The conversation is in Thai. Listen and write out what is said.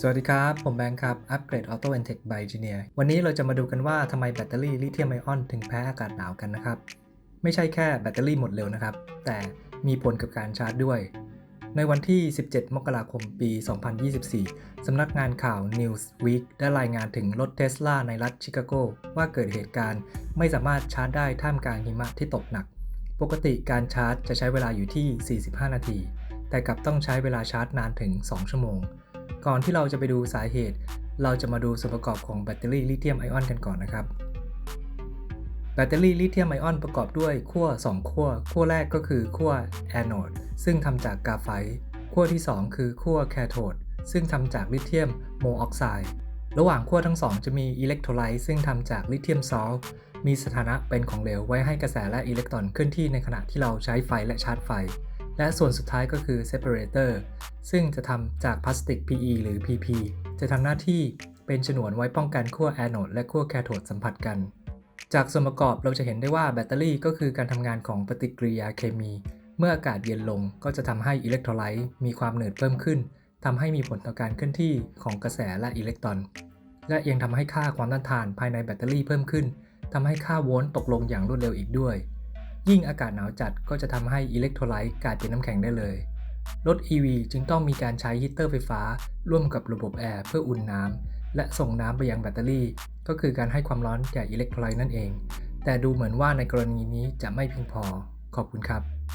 สวัสดีครับ ผมแบงค์ครับอัปเกรด Auto and Tech by Engineer วันนี้เราจะมาดูกันว่าทำไมแบตเตอรี่ลิเธียมไอออนถึงแพ้อากาศหนาวกันนะครับ ไม่ใช่แค่แบตเตอรี่หมดเร็วนะครับ แต่มีผลกับการชาร์จด้วย ในวันที่ 17 มกราคมปี 2024 สำนักงานข่าว Newsweek ได้รายงานถึงรถเทสลาในรัฐชิคาโก ว่าเกิดเหตุการณ์ไม่สามารถชาร์จได้ท่ามกลางหิมะที่ตกหนัก ปกติการชาร์จจะใช้เวลาอยู่ที่ 45 นาที แต่กลับต้องใช้เวลาชาร์จนานถึง 2 ชั่วโมง ก่อนที่เราจะไปดูสาเหตุ เราจะมาดูส่วนประกอบของแบตเตอรี่ลิเธียมไอออนกันก่อนนะครับ แบตเตอรี่ลิเธียมไอออนประกอบด้วยขั้ว2ขั้วขั้วแรกก็คือขั้วแอนโอดซึ่งทำจากกาไฟต์ขั้วที่ 2 คือขั้วแคโทดซึ่งทำจากลิเธียมโมออกไซด์ระหว่างขั้วทั้งสองจะมีอิเล็กโทรไลต์ซึ่งทำจากลิเธียมซอลต์มีสถานะเป็นของเหลวไว้ให้กระแสและอิเล็กตรอนเคลื่อนที่ในขณะที่เราใช้ไฟและชาร์จไฟ และส่วนสุดท้ายก็คือ separator ซึ่งจะทำจากพลาสติก PE หรือ PP จะทำหน้าที่เป็นฉนวนไว้ป้องกันขั้วแอนโอดและขั้วแคโทดสัมผัสกัน จากส่วนประกอบเราจะเห็นได้ว่าแบตเตอรี่ก็คือการทำงานของปฏิกิริยาเคมี เมื่ออากาศเย็นลงก็จะทำให้อิเล็กโทรไลต์มีความหนืดเพิ่มขึ้นทำให้มีผลต่อการเคลื่อนที่ของกระแสและอิเล็กตรอน และยังทำให้ค่าความต้านทานภายในแบตเตอรี่เพิ่มขึ้นทำให้ค่าโวลต์ตกลงอย่างรวดเร็วอีกด้วย ยิ่งอากาศหนาวจัดก็จะทำให้อิเล็กโทรไลต์กลายเป็นน้ำแข็งได้เลย รถ EV จึงต้องมีการใช้ฮีตเตอร์ไฟฟ้า ร่วมกับระบบแอร์เพื่ออุ่นน้ำและส่งน้ำไปยังแบตเตอรี่ ก็คือการให้ความร้อนแก่อิเล็กโทรไลต์นั่นเอง แต่ดูเหมือนว่าในกรณีนี้จะไม่เพียงพอ ขอบคุณครับ